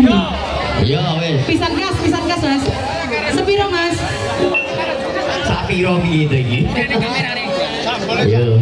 gini. Iya wes. Pisan mas. Sepiro mas? Sapiro gitu. Jangan rasa. Ayo.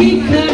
Because